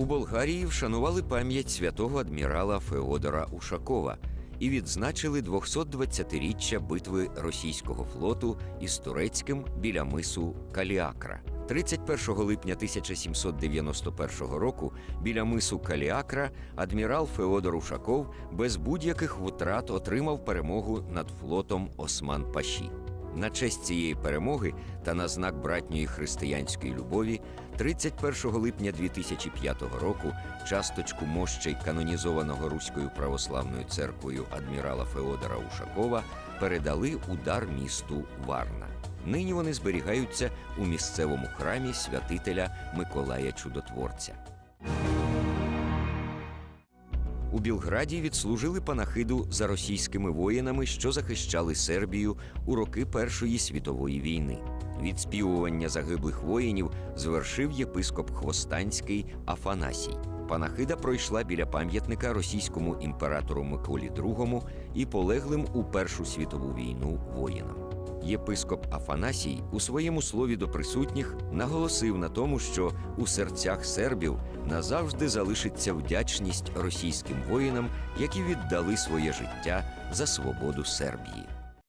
У Болгарії вшанували пам'ять святого адмірала Феодора Ушакова і відзначили 220-річчя битви російського флоту із турецьким біля мису Каліакра. 31 липня 1791 року біля мису Каліакра адмірал Феодор Ушаков без будь-яких втрат отримав перемогу над флотом Осман Паші. На честь цієї перемоги та на знак братньої християнської любові 31 липня 2005 року часточку мощей канонізованого Руською православною церквою адмірала Феодора Ушакова передали удар місту Варна. Нині вони зберігаються у місцевому храмі святителя Миколая Чудотворця. У Білграді відслужили панахиду за російськими воїнами, що захищали Сербію у роки Першої світової війни. Відспівування загиблих воїнів звершив єпископ Хвостанський Афанасій. Панахида пройшла біля пам'ятника російському імператору Миколі II і полеглим у Першу світову війну воїнам. Єпископ Афанасій у своєму слові до присутніх наголосив на тому, що у серцях сербів назавжди залишиться вдячність російським воїнам, які віддали своє життя за свободу Сербії.